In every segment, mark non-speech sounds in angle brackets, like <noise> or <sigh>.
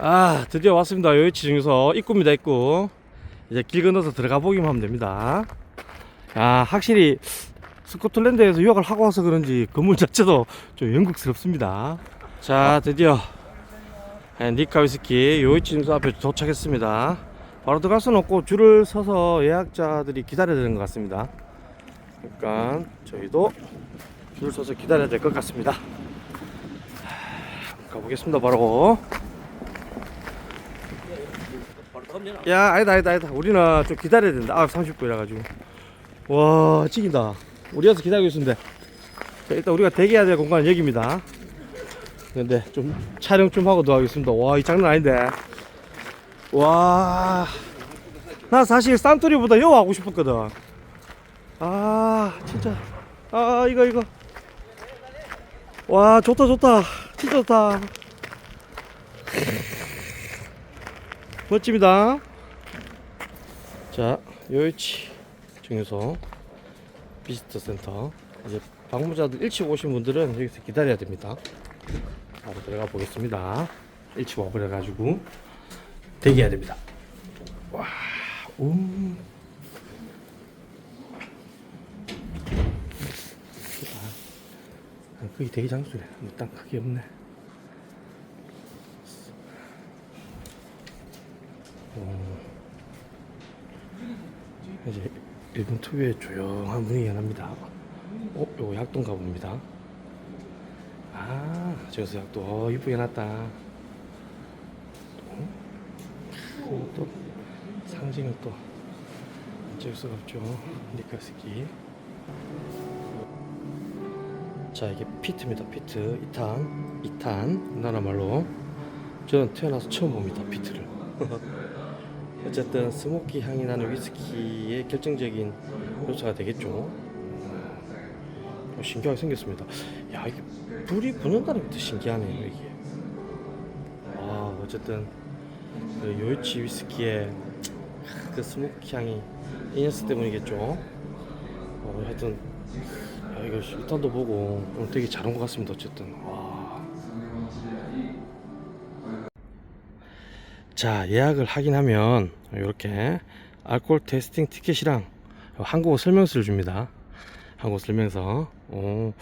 아 드디어 왔습니다. 요이치 증서 입구입니다 입구. 이제 길 건너서 들어가 보기만 하면 됩니다. 아 확실히 스코틀랜드에서 유학을 하고 와서 그런지 건물 자체도 좀 영국스럽습니다. 자 드디어 예, 니카 위스키 요이치 증서 앞에 도착했습니다. 바로 들어갈 수는 없고 줄을 서서 예약자들이 기다려야 되는 것 같습니다. 그러니까 저희도 줄 서서 기다려야 될 것 같습니다. 하, 가보겠습니다 바로 야 아니다 아니다 아니다. 우리는 좀 기다려야 된다. 아 30분이라 가지고. 와 찍인다. 우리 와서 기다리고 있는데 자, 일단 우리가 대기해야 될 공간은 여기입니다. 근데 좀 촬영 좀 하고 들어가겠습니다. 와 이 장난 아닌데. 와 나 사실 산토리보다 여 하고 싶었거든. 아 진짜. 아 이거 이거. 와 좋다 좋다. 진짜 좋다 멋집니다. 자, 요이치 중에서 비지터 센터 이제 방문자들 일찍 오신 분들은 여기서 기다려야 됩니다. 바로 들어가 보겠습니다. 일찍 와버려 가지고 대기해야 됩니다. 와, 오. 아, 거기 대기 장소래. 딱 크게 없네. 이제 일본 특유의 조용한 분위기가 납니다. 어, 요거 약동 가 봅니다. 아, 저기서 약도 어, 이쁘게 놨다. 어? 또 상징은 또 어쩔 수가 없죠. 니카스키. 자, 이게 피트입니다. 피트 2탄, 2탄 나라 말로 저는 태어나서 처음 봅니다. 피트를. <laughs> 어쨌든 스모키 향이 나는 위스키의 결정적인 요소가 되겠죠. 어, 신기하게 생겼습니다. 야 이게 불이 붙는다는 것도 신기하네요 이게. 아 어쨌든 그 요이치 위스키의 그 스모키 향이 이 녀석 때문이겠죠. 어, 하여튼 야 이거 일단도 보고 되게 잘한 것 같습니다. 어쨌든 와. 자 예약을 하긴 하면 이렇게 알코올 테스팅 티켓이랑 한국어 설명서를 줍니다. 한국어 설명서. 어,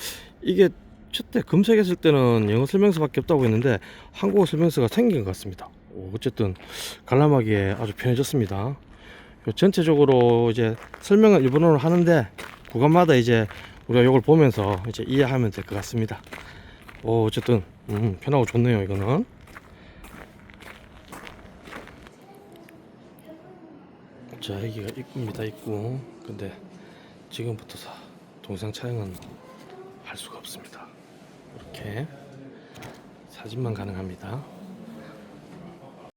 이게 첫때 검색했을 때는 영어 설명서밖에 없다고 했는데 한국어 설명서가 생긴 것 같습니다. 오, 어쨌든 관람하기에 아주 편해졌습니다. 요 전체적으로 이제 설명을 일본어로 하는데 구간마다 이제 우리가 이걸 보면서 이제 이해하면 될 것 같습니다. 오, 어쨌든 음, 편하고 좋네요 이거는 자 여기가 입구입니다 입구 근데 지금부터 사 동영상 촬영은 할 수가 없습니다. 이렇게 사진만 가능합니다